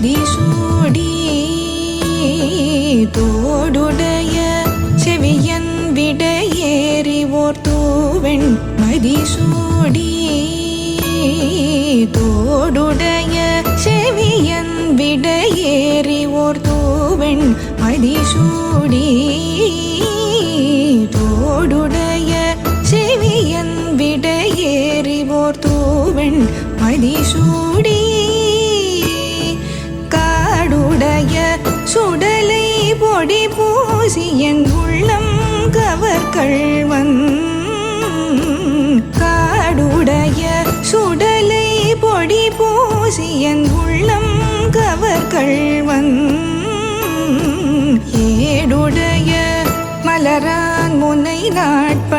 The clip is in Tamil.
செவிசூடி தோடுடைய செவியன் விடையேறி ஓர் தூவெண் மதிசூடி தோடுடைய செவியன் விடையேறி ஓர் தூவெண் மதிசூடி தோடுடைய செவியன் விடையேறி ஓர் தூவெண் மதிசூடி கொடி பூசி என் உள்ளம் கவர்கள்வன் காடுடைய சுடலை பொடி பூசி என் உள்ளம் கவர்கள்வன் ஏடுடைய மலரான் முனை நாட்ப